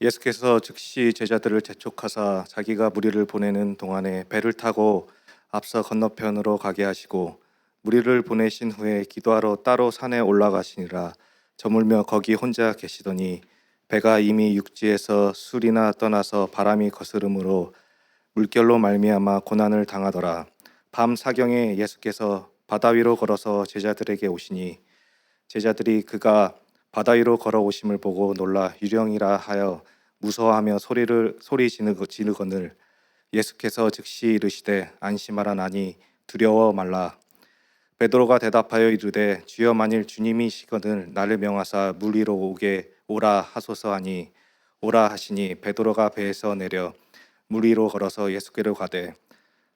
예수께서 즉시 제자들을 재촉하사 자기가 무리를 보내는 동안에 배를 타고 앞서 건너편으로 가게 하시고 무리를 보내신 후에 기도하러 따로 산에 올라가시니라 저물며 거기 혼자 계시더니 배가 이미 육지에서 술이나 떠나서 바람이 거스름으로 물결로 말미암아 고난을 당하더라. 밤 사경에 예수께서 바다 위로 걸어서 제자들에게 오시니 제자들이 그가 바다 위로 걸어 오심을 보고 놀라 유령이라 하여 무서워하며 소리를 소리 지르거늘 예수께서 즉시 이르시되 안심하라 나니 두려워 말라. 베드로가 대답하여 이르되 주여 만일 주님이시거늘 나를 명하사 물 위로 오게 오라 하소서 하니 오라 하시니 베드로가 배에서 내려 물 위로 걸어서 예수께로 가되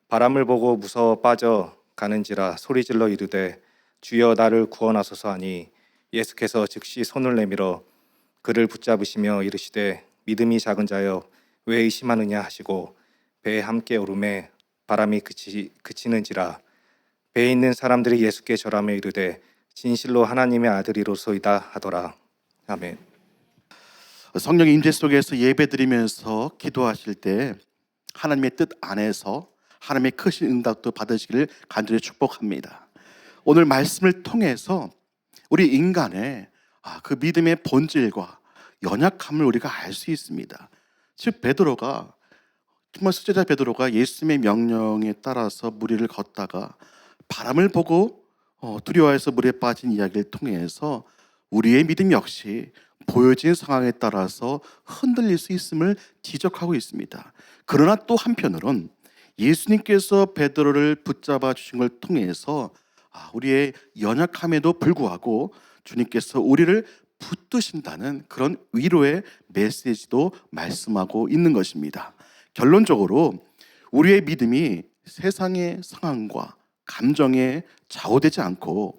바람을 보고 무서워 빠져 가는지라 소리질러 이르되 주여 나를 구원하소서 하니 예수께서 즉시 손을 내밀어 그를 붙잡으시며 이르시되 믿음이 작은 자여 왜 의심하느냐 하시고 배에 함께 오름에 바람이 그치, 그치는지라. 배에 있는 사람들이 예수께 절하며 이르되 진실로 하나님의 아들이로소이다 하더라. 아멘. 성령의 임재 속에서 예배드리면서 기도하실 때 하나님의 뜻 안에서 하나님의 크신 응답도 받으시기를 간절히 축복합니다. 오늘 말씀을 통해서 우리 인간의 아, 그 믿음의 본질과 연약함을 우리가 알 수 있습니다. 즉 베드로가 정말 수제자 베드로가 예수님의 명령에 따라서 무리를 걷다가 바람을 보고 어, 두려워해서 물에 빠진 이야기를 통해서 우리의 믿음 역시 보여진 상황에 따라서 흔들릴 수 있음을 지적하고 있습니다. 그러나 또 한편으론 예수님께서 베드로를 붙잡아 주신 걸 통해서 아, 우리의 연약함에도 불구하고 주님께서 우리를 붙드신다는 그런 위로의 메시지도 말씀하고 있는 것입니다. 결론적으로 우리의 믿음이 세상의 상황과 감정에 좌우되지 않고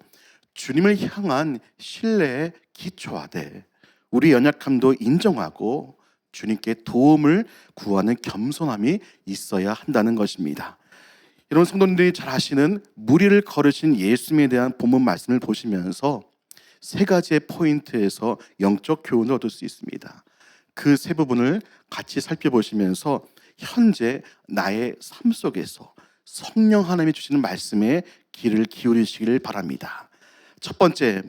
주님을 향한 신뢰에 기초하되 우리 연약함도 인정하고 주님께 도움을 구하는 겸손함이 있어야 한다는 것입니다. 이런 성도님들이 잘 아시는 무리를 걸으신 예수님에 대한 본문 말씀을 보시면서 세 가지의 포인트에서 영적 교훈을 얻을 수 있습니다. 그 세 부분을 같이 살펴보시면서 현재 나의 삶 속에서 성령 하나님이 주시는 말씀에 귀를 기울이시기를 바랍니다. 첫 번째,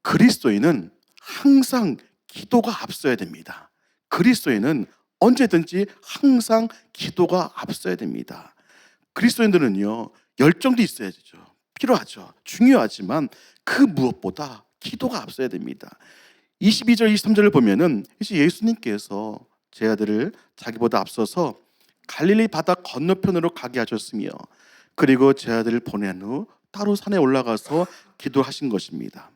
그리스도인은 항상 기도가 앞서야 됩니다. 그리스도인은 언제든지 항상 기도가 앞서야 됩니다. 그리스도인들은요, 열정도 있어야 되죠. 필요하죠. 중요하지만 그 무엇보다 기도가 앞서야 됩니다. 22절, 23절을 보면은 이제 예수님께서 제 아들을 자기보다 앞서서 갈릴리 바다 건너편으로 가게 하셨으며 그리고 제 아들을 보낸 후 따로 산에 올라가서 기도하신 것입니다.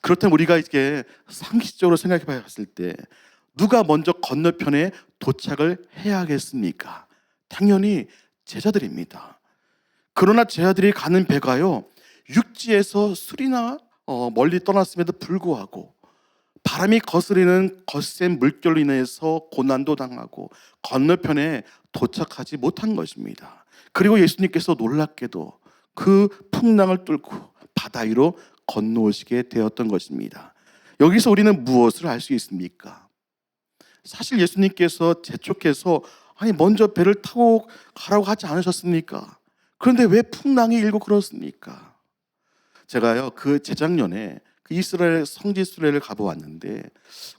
그렇다면 우리가 이게 상식적으로 생각해 봤을 때 누가 먼저 건너편에 도착을 해야겠습니까? 당연히 제자들입니다. 그러나 제자들이 가는 배가요 육지에서 술이나 어, 멀리 떠났음에도 불구하고 바람이 거스리는 거센 물결로 인해서 고난도 당하고 건너편에 도착하지 못한 것입니다. 그리고 예수님께서 놀랍게도 그 풍랑을 뚫고 바다 위로 건너오시게 되었던 것입니다. 여기서 우리는 무엇을 알 수 있습니까? 사실 예수님께서 재촉해서 아니 먼저 배를 타고 가라고 하지 않으셨습니까? 그런데 왜 풍랑이 일고 그렇습니까? 제가요 그 재작년에 그 이스라엘 성지 순례를 가보았는데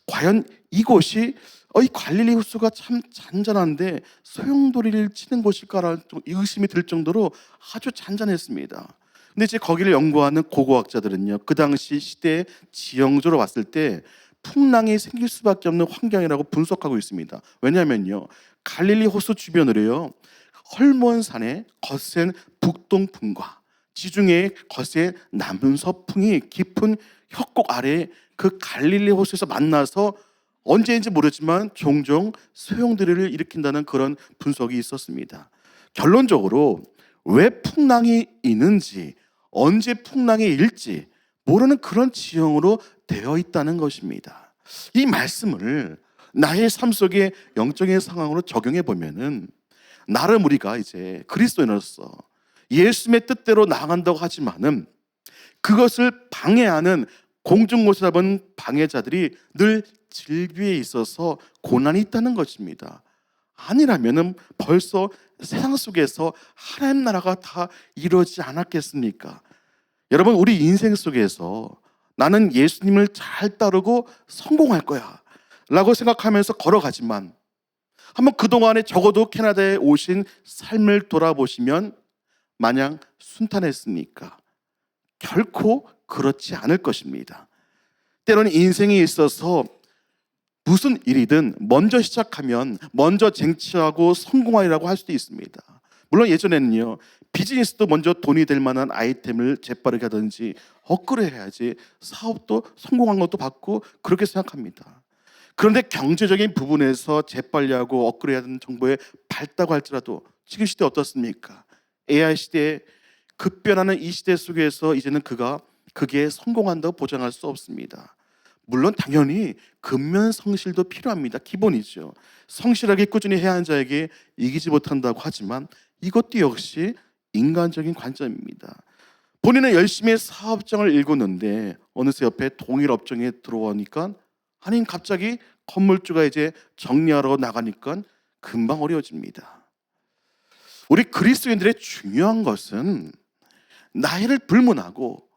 과연 이곳이 어, 이 갈릴리 호수가 참 잔잔한데 소용돌이를 치는 곳일까라는 좀 의심이 들 정도로 아주 잔잔했습니다. 근데 이제 거기를 연구하는 고고학자들은요 그 당시 시대 지형적으로 봤을 때 풍랑이 생길 수밖에 없는 환경이라고 분석하고 있습니다. 왜냐하면요 갈릴리 호수 주변으로요 헐몬 산의 거센 북동풍과 지중해의 거센 남서풍이 깊은 협곡 아래 그 갈릴리 호수에서 만나서 언제인지 모르지만 종종 소용돌이를 일으킨다는 그런 분석이 있었습니다. 결론적으로 왜 풍랑이 있는지 언제 풍랑이 일지 모르는 그런 지형으로 되어 있다는 것입니다. 이 말씀을 나의 삶 속의 영적인 상황으로 적용해 보면은 나름 우리가 이제 그리스도인으로서 예수님의 뜻대로 나아간다고 하지만은 그것을 방해하는 잡은 방해자들이 늘 질비에 있어서 고난이 있다는 것입니다. 아니라면은 벌써 세상 속에서 하나님 나라가 다 이루어지지 않았겠습니까? 여러분 우리 인생 속에서 나는 예수님을 잘 따르고 성공할 거야 라고 생각하면서 걸어가지만 한번 그동안에 적어도 캐나다에 오신 삶을 돌아보시면 마냥 순탄했습니까? 결코 그렇지 않을 것입니다. 때로는 인생에 있어서 무슨 일이든 먼저 시작하면 먼저 쟁취하고 성공하리라고 할 수도 있습니다. 물론 예전에는요 비즈니스도 먼저 돈이 될 만한 아이템을 재빠르게 하든지 업그레이드해야지 사업도 성공한 것도 받고 그렇게 생각합니다. 그런데 경제적인 부분에서 재빨리 하고 업그레이드하는 정보에 밝다고 할지라도 지금 시대 어떻습니까? AI 시대에 급변하는 이 시대 속에서 이제는 그가 그게 성공한다고 보장할 수 없습니다. 물론 당연히 근면 성실도 필요합니다. 기본이죠. 성실하게 꾸준히 해야 하는 자에게 이기지 못한다고 하지만 이것도 역시 인간적인 관점입니다. 본인은 열심히 사업장을 일궜는데 어느새 옆에 동일 업종에 들어오니까 아니 갑자기 건물주가 이제 정리하러 나가니까 금방 어려워집니다. 우리 그리스도인들의 중요한 것은 나이를 불문하고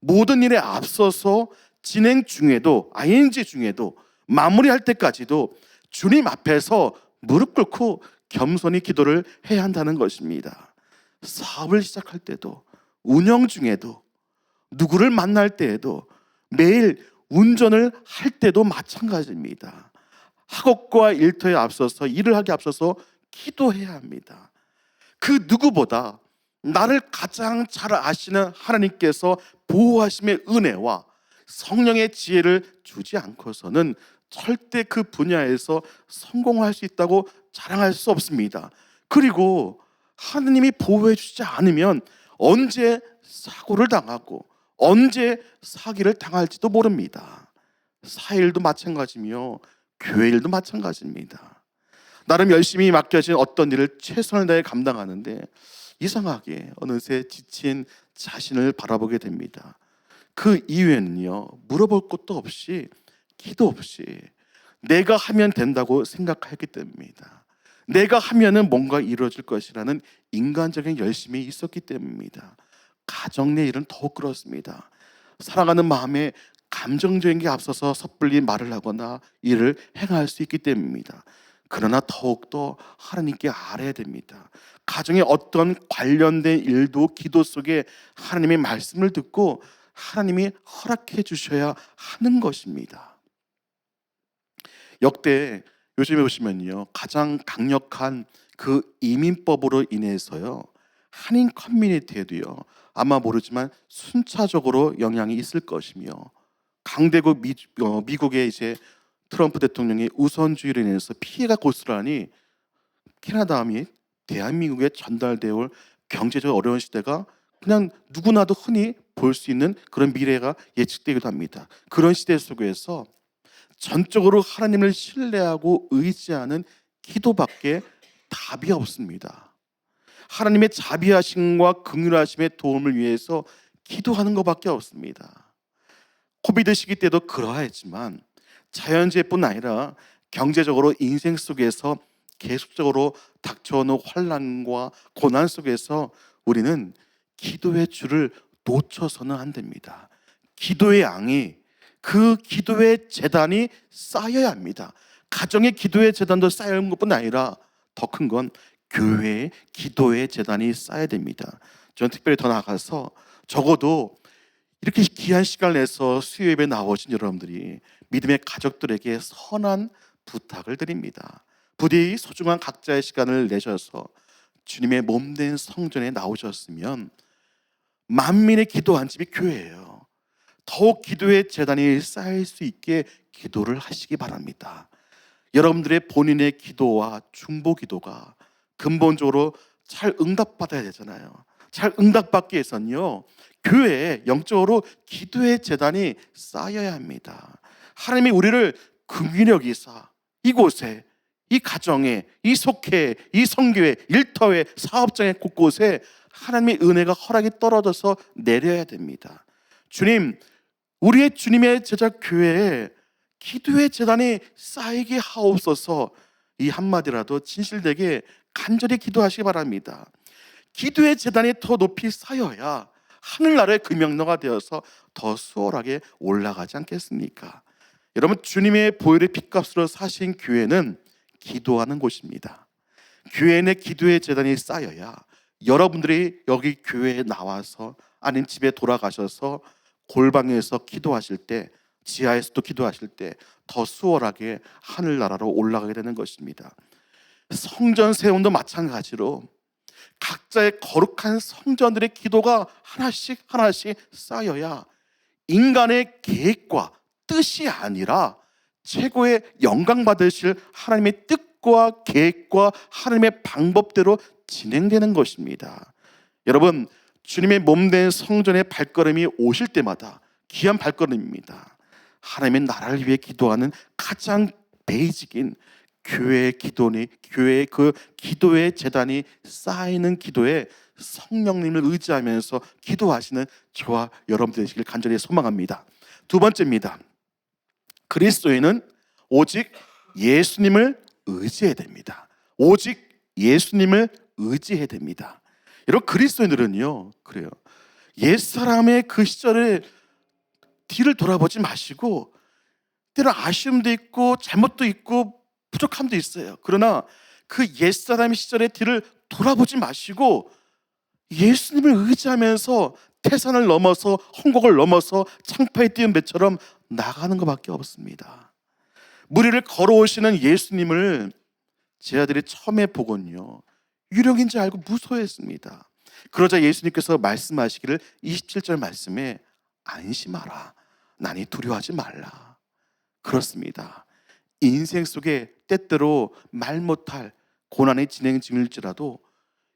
모든 일에 앞서서 진행 중에도 ing 중에도 마무리할 때까지도 주님 앞에서 무릎 꿇고 겸손히 기도를 해야 한다는 것입니다. 사업을 시작할 때도 운영 중에도 누구를 만날 때에도 매일 운전을 할 때도 마찬가지입니다. 학업과 일터에 앞서서 일을 하기 앞서서 기도해야 합니다. 그 누구보다 나를 가장 잘 아시는 하나님께서 보호하심의 은혜와 성령의 지혜를 주지 않고서는 절대 그 분야에서 성공할 수 있다고 자랑할 수 없습니다. 그리고 하느님이 보호해 주지 않으면 언제 사고를 당하고 언제 사기를 당할지도 모릅니다. 사일도 마찬가지며 교회 일도 마찬가지입니다. 나름 열심히 맡겨진 어떤 일을 최선을 다해 감당하는데 이상하게 어느새 지친 자신을 바라보게 됩니다. 그 이유에는요 물어볼 것도 없이 기도 없이 내가 하면 된다고 생각했기 때문입니다. 내가 하면은 뭔가 이루어질 것이라는 인간적인 열심이 있었기 때문입니다. 가정 내 일은 더욱 그렇습니다. 사랑하는 마음에 감정적인 게 앞서서 섣불리 말을 하거나 일을 행할 수 있기 때문입니다. 그러나 더욱더 하나님께 알아야 됩니다. 가정의 어떤 관련된 일도 기도 속에 하나님의 말씀을 듣고 하나님이 허락해 주셔야 하는 것입니다. 역대 요즘에 보시면요. 가장 강력한 그 이민법으로 인해서요. 한인 커뮤니티에도요. 아마 모르지만 순차적으로 영향이 있을 것이며 강대국 미, 어, 미국의 이제 트럼프 대통령의 우선주의로 인해서 피해가 고스란히 캐나다 및 대한민국에 전달되어 올 경제적 어려운 시대가 그냥 누구나도 흔히 볼 수 있는 그런 미래가 예측되기도 합니다. 그런 시대 속에서 전적으로 하나님을 신뢰하고 의지하는 기도밖에 답이 없습니다. 하나님의 자비하심과 긍휼하심의 도움을 위해서 기도하는 것밖에 없습니다. 코비드 시기 때도 그러했지만 자연재해뿐 아니라 경제적으로 인생 속에서 계속적으로 닥쳐오는 환란과 고난 속에서 우리는 기도의 줄을 놓쳐서는 안 됩니다. 기도의 양이 그 기도의 재단이 쌓여야 합니다. 가정의 기도의 재단도 쌓이는 것뿐 아니라 더 큰 건 교회의 기도의 재단이 쌓여야 됩니다. 저는 특별히 더 나아가서 적어도 이렇게 귀한 시간을 내서 수요 예배 나오신 여러분들이 믿음의 가족들에게 선한 부탁을 드립니다. 부디 소중한 각자의 시간을 내셔서 주님의 몸된 성전에 나오셨으면 만민의 기도한 집이 교회예요. 더욱 기도의 재단이 쌓일 수 있게 기도를 하시기 바랍니다. 여러분들의 본인의 기도와 중보 기도가 근본적으로 잘 응답받아야 되잖아요. 잘 응답받기 위해서는요. 교회에 영적으로 기도의 재단이 쌓여야 합니다. 하나님이 우리를 긍휼히 여사 이곳에 이 가정에 이 속해 이 성교회 일터회 사업장의 곳곳에 하나님의 은혜가 허락이 떨어져서 내려야 됩니다. 주님, 우리의 주님의 제자 교회에 기도의 재단이 쌓이게 하옵소서 이 한마디라도 진실되게 간절히 기도하시기 바랍니다. 기도의 재단이 더 높이 쌓여야 하늘나라의 금명로가 되어서 더 수월하게 올라가지 않겠습니까? 여러분 주님의 보혈의 핏값으로 사신 교회는 기도하는 곳입니다. 교회 내 기도의 재단이 쌓여야 여러분들이 여기 교회에 나와서 아닌 집에 돌아가셔서 골방에서 기도하실 때 지하에서도 기도하실 때 더 수월하게 하늘나라로 올라가게 되는 것입니다. 성전 세운도 마찬가지로 각자의 거룩한 성전들의 기도가 하나씩 하나씩 쌓여야 인간의 계획과 뜻이 아니라 최고의 영광 받으실 하나님의 뜻과 계획과 하나님의 방법대로 진행되는 것입니다. 여러분, 주님의 몸된 성전의 발걸음이 오실 때마다 귀한 발걸음입니다. 하나님의 나라를 위해 기도하는 가장 베이직인 교회의 기도니 교회의 그 기도의 재단이 쌓이는 기도에 성령님을 의지하면서 기도하시는 저와 여러분들 되시길 간절히 소망합니다. 두 번째입니다. 그리스도인은 오직 예수님을 의지해야 됩니다. 오직 예수님을 의지해야 됩니다. 여러분 그리스도인들은요 그래요. 옛 사람의 그 시절에 뒤를 돌아보지 마시고 때로 아쉬움도 있고 잘못도 있고 부족함도 있어요. 그러나 그 옛사람 시절의 뒤를 돌아보지 마시고 예수님을 의지하면서 태산을 넘어서 홍곡을 넘어서 창파에 띄운 배처럼 나가는 것밖에 없습니다. 무리를 걸어오시는 예수님을 제 아들이 처음에 보곤요 유령인지 알고 무서워했습니다. 그러자 예수님께서 말씀하시기를 27절 말씀에 안심하라. 나니 두려워하지 말라. 그렇습니다. 인생 속에 때때로 말 못할 고난의 진행 중일지라도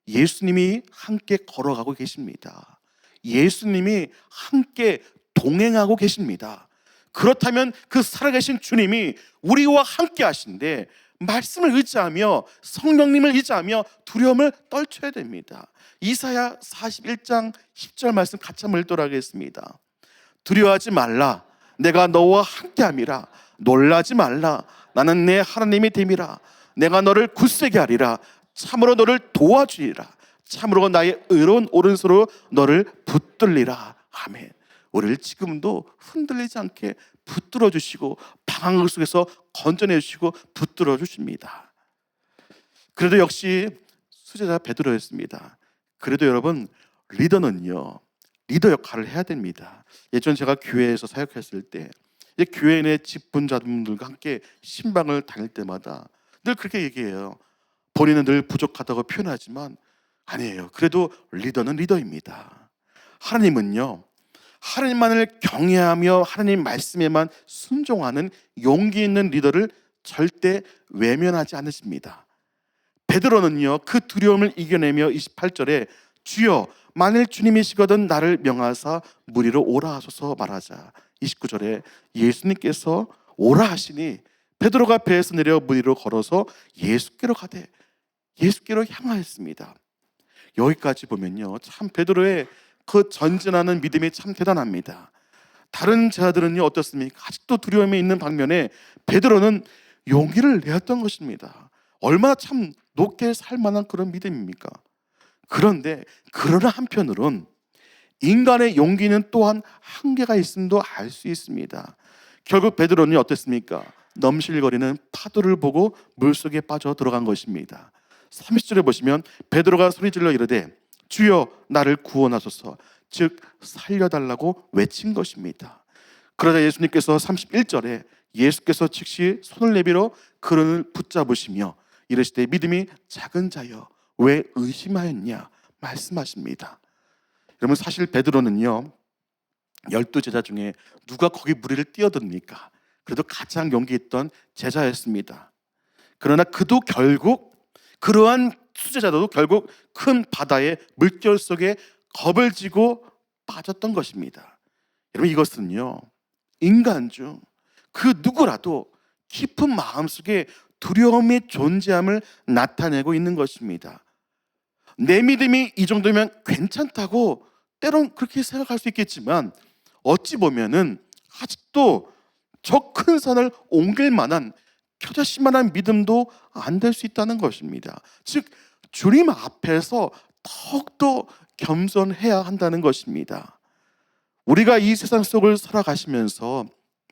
예수님이 함께 걸어가고 계십니다. 예수님이 함께 동행하고 계십니다. 그렇다면 그 살아계신 주님이 우리와 함께 하신데 말씀을 의지하며 성령님을 의지하며 두려움을 떨쳐야 됩니다. 이사야 41장 10절 말씀 같이 한번 읽도록 하겠습니다. 두려워하지 말라. 내가 너와 함께 함이라. 놀라지 말라. 나는 내 하나님이 됨이라. 내가 너를 굳세게 하리라. 참으로 너를 도와주리라. 참으로 나의 의로운 오른손으로 너를 붙들리라. 아멘. 우리를 지금도 흔들리지 않게 붙들어 주시고 방황 속에서 건져내 주시고 붙들어 주십니다. 그래도 역시 수제자 베드로였습니다. 그래도 여러분 리더는요 리더 역할을 해야 됩니다. 예전 제가 교회에서 사역했을 때 이제 교회 내 직분자분들과 함께 신방을 다닐 때마다 늘 그렇게 얘기해요. 본인은 늘 부족하다고 표현하지만 아니에요. 그래도 리더는 리더입니다. 하나님은요. 하나님만을 경외하며 하나님 말씀에만 순종하는 용기 있는 리더를 절대 외면하지 않으십니다. 베드로는요. 그 두려움을 이겨내며 28절에 주여 만일 주님이시거든 나를 명하사 무리로 오라 하소서 말하자. 29절에 예수님께서 오라 하시니 베드로가 배에서 내려 무리로 걸어서 예수께로 가되 예수께로 향하였습니다. 여기까지 보면요. 참 베드로의 그 전진하는 믿음이 참 대단합니다. 다른 자들은요 어떻습니까? 아직도 두려움이 있는 방면에 베드로는 용기를 내었던 것입니다. 얼마나 참 높게 살 만한 그런 믿음입니까? 그런데 그러나 한편으론 인간의 용기는 또한 한계가 있음도 알 수 있습니다. 결국 베드로는 어땠습니까? 넘실거리는 파도를 보고 물속에 빠져 들어간 것입니다. 30절에 보시면 베드로가 소리질러 이르되 주여 나를 구원하소서 즉 살려달라고 외친 것입니다. 그러자 예수님께서 31절에 예수께서 즉시 손을 내밀어 그런을 붙잡으시며 이르시되 믿음이 작은 자여 왜 의심하였냐 말씀하십니다. 여러분 사실 베드로는요 열두 제자 중에 누가 거기 무리를 뛰어듭니까? 그래도 가장 용기 있던 제자였습니다. 그러나 그도 결국 그러한 수제자도 결국 큰 바다의 물결 속에 겁을 지고 빠졌던 것입니다. 여러분 이것은요 인간 중 그 누구라도 깊은 마음 속에 두려움의 존재함을 나타내고 있는 것입니다. 내 믿음이 이 정도면 괜찮다고 때론 그렇게 생각할 수 있겠지만 어찌 보면은 아직도 저 큰 산을 옮길 만한 겨자씨만한 믿음도 안 될 수 있다는 것입니다. 즉 주님 앞에서 더욱더 겸손해야 한다는 것입니다. 우리가 이 세상 속을 살아가시면서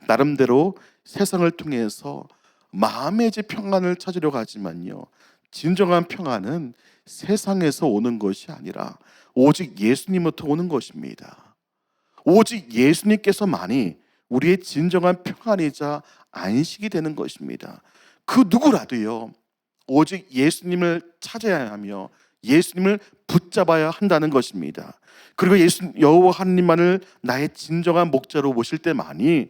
나름대로 세상을 통해서 마음의 이제 평안을 찾으려고 하지만요. 진정한 평안은 세상에서 오는 것이 아니라 오직 예수님부터 오는 것입니다. 오직 예수님께서만이 우리의 진정한 평안이자 안식이 되는 것입니다. 그 누구라도요. 오직 예수님을 찾아야 하며 예수님을 붙잡아야 한다는 것입니다. 그리고 예수 여호와 하나님만을 나의 진정한 목자로 모실 때만이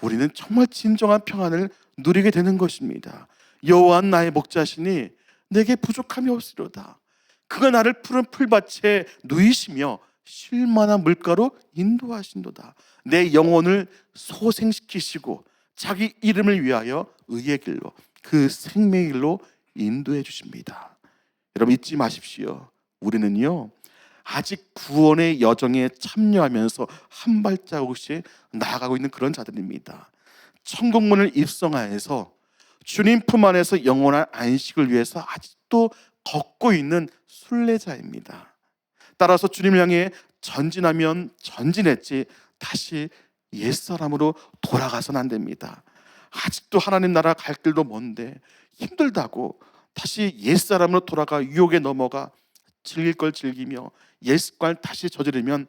우리는 정말 진정한 평안을 누리게 되는 것입니다. 여호와 나의 목자시니 내게 부족함이 없으리로다. 그가 나를 푸른 풀밭에 누이시며 쉴만한 물가로 인도하신도다. 내 영혼을 소생시키시고 자기 이름을 위하여 의의 길로 그 생명의 길로 인도해 주십니다. 여러분 잊지 마십시오. 우리는요 아직 구원의 여정에 참여하면서 한 발자국씩 나아가고 있는 그런 자들입니다. 천국문을 입성하여서 주님 품 안에서 영원한 안식을 위해서 아직도 걷고 있는 순례자입니다. 따라서 주님을 향해 전진하면 전진했지 다시 옛사람으로 돌아가선 안 됩니다. 아직도 하나님 나라 갈 길도 먼데 힘들다고 다시 옛사람으로 돌아가 유혹에 넘어가 즐길 걸 즐기며 옛 습관 다시 저지르면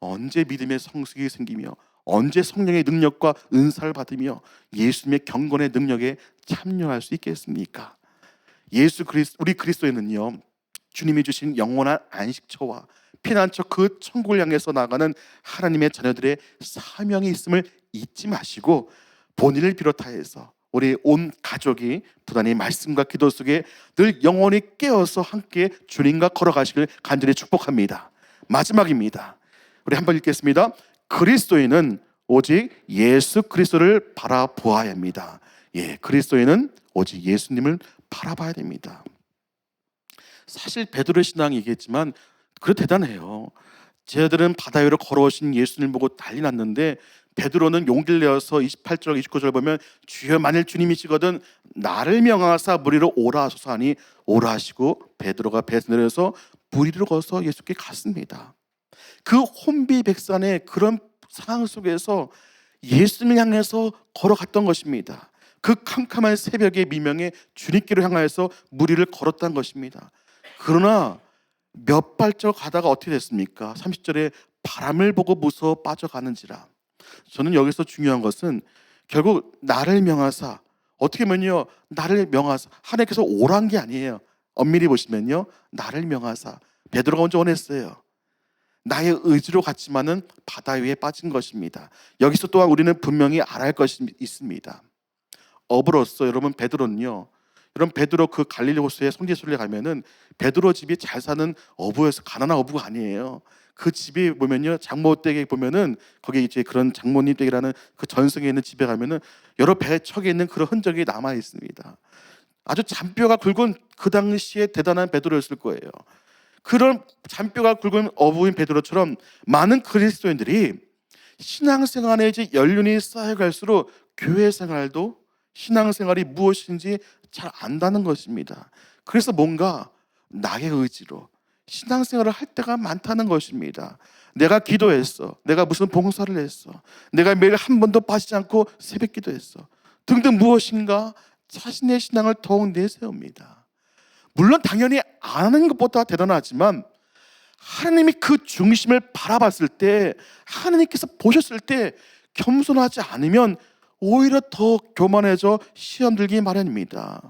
언제 믿음의 성숙이 생기며 언제 성령의 능력과 은사를 받으며 예수님의 경건의 능력에 참여할 수 있겠습니까? 예수 그리스 우리 그리스도에는요 주님이 주신 영원한 안식처와 피난처 그 천국을 향해서 나가는 하나님의 자녀들의 사명이 있음을 잊지 마시고 본인을 비롯하여서 우리 온 가족이 부단히 말씀과 기도 속에 늘 영원히 깨어서 함께 주님과 걸어가시길 간절히 축복합니다. 마지막입니다. 우리 한번 읽겠습니다. 그리스도인은 오직 예수 그리스도를 바라보아야 합니다. 예, 그리스도인은 오직 예수님을 바라봐야 됩니다. 사실 베드로의 신앙이 얘기했지만 그래 대단해요. 쟤들은 바다 위로 걸어오신 예수님을 보고 난리 났는데 베드로는 용기를 내어서 28절 29절 보면 주여 만일 주님이시거든 나를 명하사 무리로 오라 하소서 하니 오라 하시고 베드로가 배에서 내려서 무리로 걸어서 예수께 갔습니다. 그 혼비백산의 그런 상황 속에서 예수님을 향해서 걸어갔던 것입니다. 그 캄캄한 새벽의 미명에 주님께로 향하여서 무리를 걸었던 것입니다. 그러나 몇 발짝 가다가 어떻게 됐습니까? 30절에 바람을 보고 무서워 빠져가는지라. 저는 여기서 중요한 것은 결국 나를 명하사 어떻게 보면요 나를 명하사 하나님께서 오란 게 아니에요. 엄밀히 보시면요 나를 명하사 베드로가 먼저 원했어요. 나의 의지로 갔지만은 바다 위에 빠진 것입니다. 여기서 또한 우리는 분명히 알아야 할 것이 있습니다. 어부로서 여러분 베드로는요. 여러분 베드로 그 갈릴리 호수의 성지순례 가면은 베드로 집이 잘 사는 어부여서 가난한 어부가 아니에요. 그 집이 보면요 장모 댁에 보면은 거기 이제 그런 장모님 댁이라는 그 전성에 있는 집에 가면은 여러 배척에 있는 그런 흔적이 남아 있습니다. 아주 잔뼈가 굵은 그 당시에 대단한 베드로였을 거예요. 그런 잔뼈가 굵은 어부인 베드로처럼 많은 그리스도인들이 신앙생활에 이제 연륜이 쌓여갈수록 교회 생활도 신앙생활이 무엇인지 잘 안다는 것입니다. 그래서 뭔가 나의 의지로 신앙생활을 할 때가 많다는 것입니다. 내가 기도했어. 내가 무슨 봉사를 했어. 내가 매일 한 번도 빠지지 않고 새벽 기도했어. 등등 무엇인가 자신의 신앙을 더욱 내세웁니다. 물론 당연히 안 하는 것보다 대단하지만 하나님이 그 중심을 바라봤을 때 하나님께서 보셨을 때 겸손하지 않으면 오히려 더 교만해져 시험 들기 마련입니다.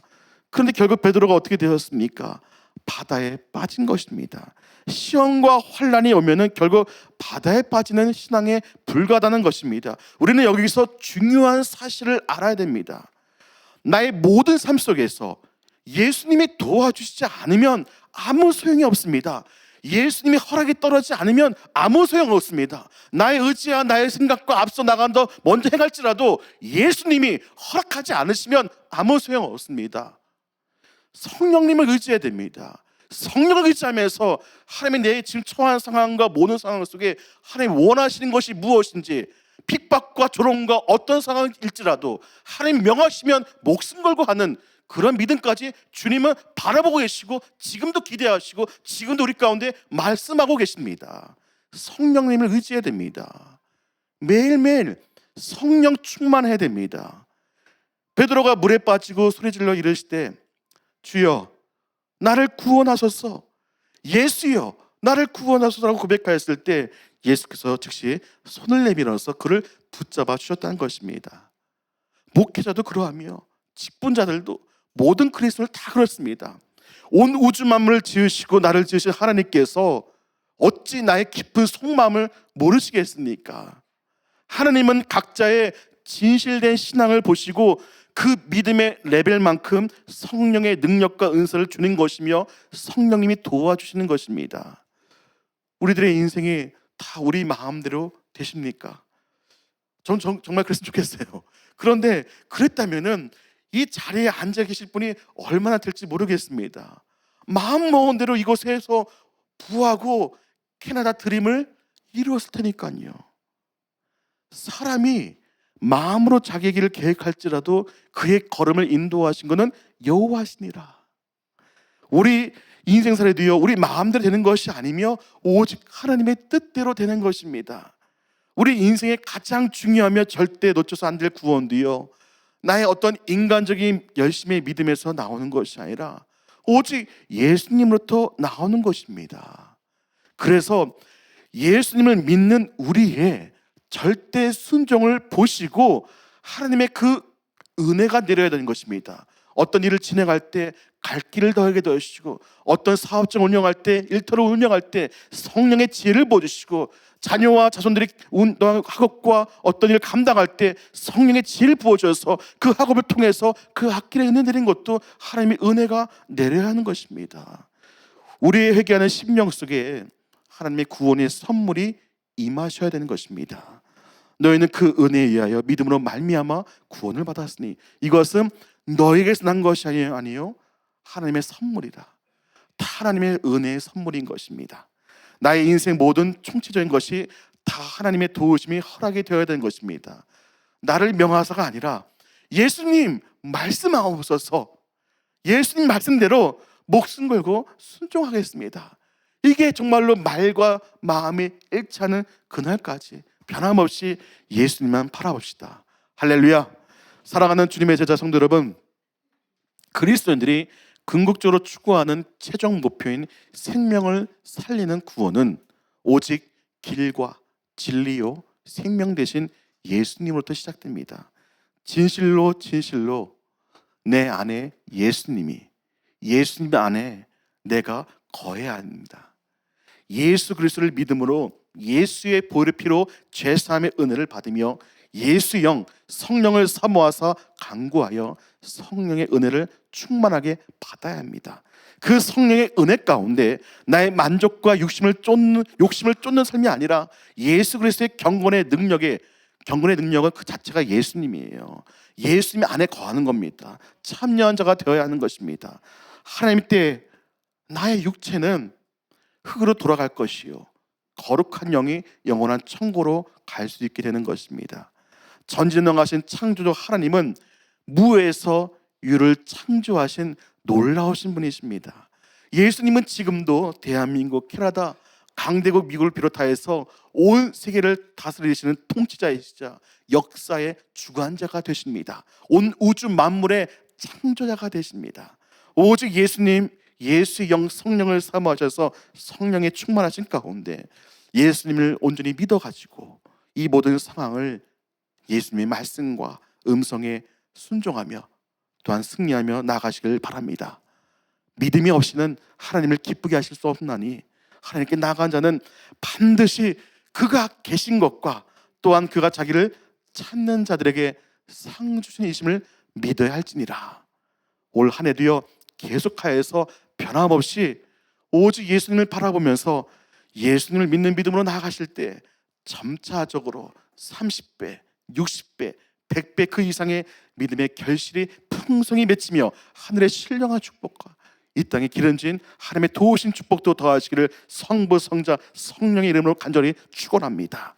그런데 결국 베드로가 어떻게 되었습니까? 바다에 빠진 것입니다. 시험과 환란이 오면은 결국 바다에 빠지는 신앙에 불과하다는 것입니다. 우리는 여기서 중요한 사실을 알아야 됩니다. 나의 모든 삶 속에서 예수님이 도와주시지 않으면 아무 소용이 없습니다. 예수님이 허락이 떨어지지 않으면 아무 소용 없습니다. 나의 의지와 나의 생각과 앞서 나간다 먼저 행할지라도 예수님이 허락하지 않으시면 아무 소용 없습니다. 성령님을 의지해야 됩니다. 성령을 의지하면서 하나님이 내 지금 처한 상황과 모든 상황 속에 하나님 원하시는 것이 무엇인지 핍박과 조롱과 어떤 상황일지라도 하나님 명하시면 목숨 걸고 하는 그런 믿음까지 주님은 바라보고 계시고 지금도 기대하시고 지금도 우리 가운데 말씀하고 계십니다. 성령님을 의지해야 됩니다. 매일매일 성령 충만해야 됩니다. 베드로가 물에 빠지고 소리질러 이르실 때 주여 나를 구원하소서 예수여 나를 구원하소서라고 고백하였을 때 예수께서 즉시 손을 내밀어서 그를 붙잡아 주셨다는 것입니다. 목회자도 그러하며 직분자들도 모든 그리스도를 다 그렇습니다. 온 우주 만물을 지으시고 나를 지으신 하나님께서 어찌 나의 깊은 속마음을 모르시겠습니까? 하나님은 각자의 진실된 신앙을 보시고 그 믿음의 레벨만큼 성령의 능력과 은사를 주는 것이며 성령님이 도와주시는 것입니다. 우리들의 인생이 다 우리 마음대로 되십니까? 전 정, 정말 그랬으면 좋겠어요. 그런데 그랬다면은 이 자리에 앉아 계실 분이 얼마나 될지 모르겠습니다. 마음 먹은 대로 이곳에서 부하고 캐나다 드림을 이루었을 테니까요. 사람이 마음으로 자기 길을 계획할지라도 그의 걸음을 인도하신 것은 여호와시니라. 우리 인생살에도요, 우리 마음대로 되는 것이 아니며 오직 하나님의 뜻대로 되는 것입니다. 우리 인생의 가장 중요하며 절대 놓쳐서 안 될 구원도요, 나의 어떤 인간적인 열심의 믿음에서 나오는 것이 아니라 오직 예수님으로부터 나오는 것입니다. 그래서 예수님을 믿는 우리의 절대 순종을 보시고 하나님의 그 은혜가 내려야 되는 것입니다. 어떤 일을 진행할 때 갈 길을 더하게 도와주시고 어떤 사업장 운영할 때 일터를 운영할 때 성령의 지혜를 보여주시고 자녀와 자손들이 운동 학업과 어떤 일을 감당할 때 성령의 지혜를 부어줘서 그 학업을 통해서 그 학길에 은혜 내린 것도 하나님의 은혜가 내려야 하는 것입니다. 우리의 회개하는 심령 속에 하나님의 구원의 선물이 임하셔야 되는 것입니다. 너희는 그 은혜에 의하여 믿음으로 말미암아 구원을 받았으니 이것은 너에게서 난 것이. 아니요. 하나님의 선물이다. 다 하나님의 은혜의 선물인 것입니다. 나의 인생 모든 총체적인 것이 다 하나님의 도우심이 허락이 되어야 되는 것입니다. 나를 명하사가 아니라 예수님 말씀하옵소서. 예수님 말씀대로 목숨 걸고 순종하겠습니다. 이게 정말로 말과 마음이 일치하는 그날까지 변함없이 예수님만 바라봅시다. 할렐루야. 사랑하는 주님의 제자 성도 여러분, 그리스도인들이 궁극적으로 추구하는 최종 목표인 생명을 살리는 구원은 오직 길과 진리요 생명 대신 예수님으로부터 시작됩니다. 진실로 진실로 내 안에 예수님이 예수님 안에 내가 거해야 합니다. 예수 그리스도를 믿음으로 예수의 보혈의 피로 죄 사함의 은혜를 받으며 예수 영 성령을 사모하사 강구하여 성령의 은혜를 충만하게 받아야 합니다. 그 성령의 은혜 가운데 나의 만족과 욕심을 쫓는 욕심을 쫓는 삶이 아니라 예수 그리스도의 경건의 능력에 경건의 능력은 그 자체가 예수님이에요. 예수님 안에 거하는 겁니다. 참여한 자가 되어야 하는 것입니다. 하나님 때 나의 육체는 흙으로 돌아갈 것이요. 거룩한 영이 영원한 천고로 갈 수 있게 되는 것입니다. 전지능하신 창조주 하나님은 무에서 유를 창조하신 놀라우신 분이십니다. 예수님은 지금도 대한민국, 캐나다, 강대국, 미국을 비롯하여서 온 세계를 다스리시는 통치자이시자 역사의 주관자가 되십니다. 온 우주 만물의 창조자가 되십니다. 오직 예수님, 예수의 영 성령을 사모하셔서 성령에 충만하신 가운데 예수님을 온전히 믿어가지고 이 모든 상황을 예수님의 말씀과 음성에 순종하며 또한 승리하며 나가시길 바랍니다. 믿음이 없이는 하나님을 기쁘게 하실 수 없나니 하나님께 나간 자는 반드시 그가 계신 것과 또한 그가 자기를 찾는 자들에게 상 주시는 이심을 믿어야 할지니라. 올 한 해도요 계속하여서 변함없이 오직 예수님을 바라보면서 예수님을 믿는 믿음으로 나아가실 때 점차적으로 30배, 60배, 100배 그 이상의 믿음의 결실이 풍성히 맺히며 하늘의 신령한 축복과 이 땅에 기름진 하나님의 도우신 축복도 더하시기를 성부 성자 성령의 이름으로 간절히 축원합니다.